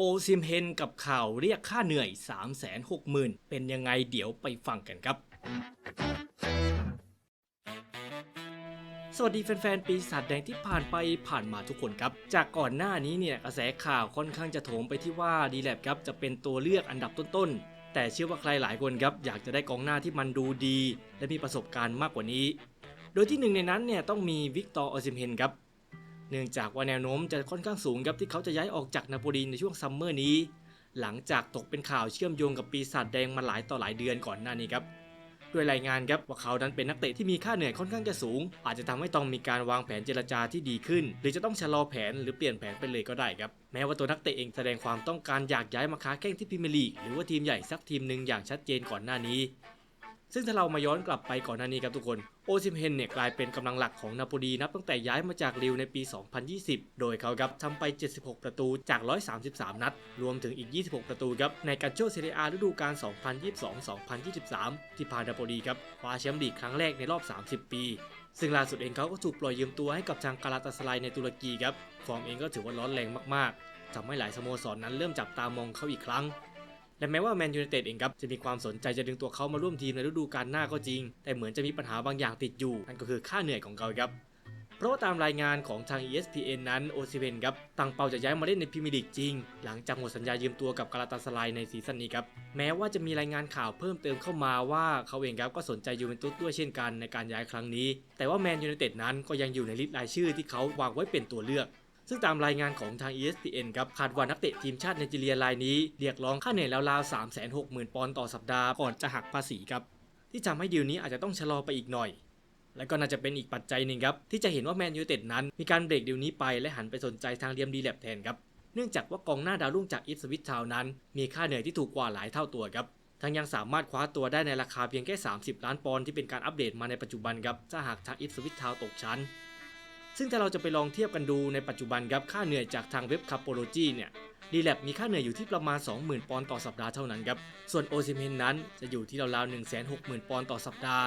โอซิมเฮนกับข่าวเรียกค่าเหนื่อย 360,000 เป็นยังไงเดี๋ยวไปฟังกันครับ สวัสดีแฟนๆ ปีศาจแดงที่ผ่านไปผ่านมาทุกคนครับ จากก่อนหน้านี้เนี่ยกระแสข่าวค่อนข้างจะโถมไปที่ว่าดีแลบครับจะเป็นตัวเลือกอันดับต้นๆ แต่เชื่อว่าใครหลายคนครับอยากจะได้กองหน้าที่มันดูดี และมีประสบการณ์มากกว่านี้ โดยที่หนึ่งในนั้นเนี่ยต้องมีวิกตอร์ออซิมเฮนครับ เนื่องจากว่าแนวโน้มจะค่อนข้างสูงครับที่เขาจะย้ายออกจากนาโปลีในช่วงซัมเมอร์นี้ หลังจากตกเป็นข่าวเชื่อมโยงกับปีศาจแดงมาหลายต่อหลายเดือนก่อนหน้านี้ครับด้วยรายงานครับว่าเขานั้นเป็นนักเตะที่มีค่าเหนื่อยค่อนข้างจะสูง อาจจะทำให้ต้องมีการวางแผนเจรจาที่ดีขึ้น หรือจะต้องชะลอแผนหรือเปลี่ยนแผนไปเลยก็ได้ครับ แม้ว่าตัวนักเตะเองแสดงความต้องการอยากย้ายมาค้าแข้งที่พรีเมียร์ลีกหรือว่าทีมใหญ่สักทีมหนึ่งอย่างชัดเจนก่อนหน้านี้ ซึ่งถ้าเรามาย้อนกลับไปก่อนหน้านี้ครับทุกคน โอซิมเฮนเนี่ยกลายเป็นกำลังหลักของนาโปลีนับตั้งแต่ย้ายมาจากริวในปี 2020 โดยเขาครับทำไป 76 ประตูจาก 133 นัด รวมถึงอีก 26 ประตูครับในการโชเซเรียอาฤดูกาล 2022-2023 ที่พานาโปลีครับคว้าแชมป์ลีกครั้งแรกในรอบ 30 ปีซึ่งล่าสุดเองเขาก็ถูกปล่อยยืมตัวให้กับทางกาลาตาสไลในตุรกีครับ ฟอร์มเองก็ถือว่าร้อนแรงมากๆทำให้หลายสโมสรนั้นเริ่มจับตามองเขาอีกครั้ง และแม้ว่าแมนยูไนเต็ดเองครับจะมีความสนใจจะดึงตัวเขามาร่วมทีมในฤดูกาลหน้าก็จริง แต่เหมือนจะมีปัญหาบางอย่างติดอยู่นั่นก็คือค่าเหนื่อยของเขาครับเพราะว่าตามรายงานของทาง ESPN นั้นโอซิเวนครับตั้งเป้าจะย้ายมาเล่นในพรีเมียร์ลีกจริง หลังจากหมดสัญญายืมตัวกับกาลาตาสไลในซีซั่นนี้ครับ แม้ว่าจะมีรายงานข่าวเพิ่มเติมเข้ามาว่าเขาเองครับก็สนใจยูเวนตุสด้วยเช่นกันในการย้ายครั้งนี้ แต่ว่าแมนยูไนเต็ดนั้นก็ยังอยู่ในลิสต์รายชื่อที่เขาวางไว้เป็นตัวเลือก ซึ่งตามรายงานของทาง ESPN ครับคาดว่านักเตะทีมชาติไนจีเรียรายนี้เรียกร้องค่าเหนื่อยราวๆ360,000ปอนด์ต่อสัปดาห์ก่อนจะหักภาษีครับที่ทำให้ดีลนี้อาจจะต้องชะลอไปอีกหน่อย และก็น่าจะเป็นอีกปัจจัยหนึ่งครับที่จะเห็นว่าแมนยูเต็ดนั้นมีการเบรกดีลนี้ไปและหันไปสนใจทางเลียมดีแลบแทนครับเนื่องจากว่ากองหน้าดาวรุ่งจากอิฟสวิตทาวน์นั้น มีค่าเหนื่อยที่ถูกกว่าหลายเท่าตัวครับทั้งยังสามารถคว้าตัวได้ในราคาเพียงแค่ 30 ล้านปอนด์ที่เป็นการอัปเดตมาในปัจจุบันครับถ้าหากทางอิฟสวิตทาวตกชั้น ซึ่งถ้าเราจะไปลองเทียบกันดูในปัจจุบันครับค่าเหนื่อยจากทางเว็บคาโปโลจีเนี่ยดีแลบมีค่าเหนื่อยอยู่ที่ประมาณ 20,000 ปอนด์ต่อสัปดาห์เท่านั้นครับส่วนโอซิเมนนั้นจะอยู่ที่ราวๆ 160,000 ปอนด์ต่อสัปดาห์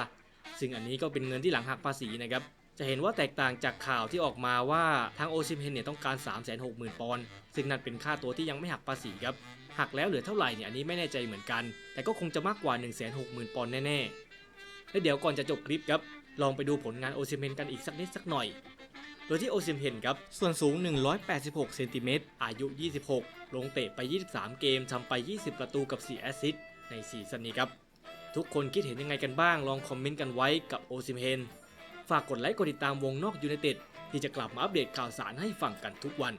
ซึ่งอันนี้ก็เป็นเงินที่หลังหักภาษีนะครับจะเห็นว่าแตกต่างจากข่าวที่ออกมาว่าทางโอซิเมนเนี่ยต้องการ 360,000 ปอนด์ซึ่งนั่นเป็นค่าตัวที่ยังไม่หักภาษีครับหักแล้วเหลือเท่าไหร่เนี่ยอันนี้ไม่แน่ใจเหมือนกัน แต่ก็คงจะมากกว่า 160,000 ปอนด์แน่ๆและเดี๋ยวก่อนจะจบคลิปครับลองไปดูผลงานโอซิเมนกันอีกสักนิดสักหน่อย โดยที่โอซิมเฮนครับ ส่วนสูง 186 เซนติเมตร อายุ 26 ลงเตะไป 23 เกมทำไป 20 ประตูกับ 4 แอสซิสต์ในซีซั่นนี้ครับ ทุกคนคิดเห็นยังไงกันบ้าง ลองคอมเมนต์กันไว้กับโอซิมเฮน ฝากกดไลค์กดติดตามวงนอกยูไนเต็ดที่จะกลับมาอัปเดตข่าวสารให้ฟังกันทุกวัน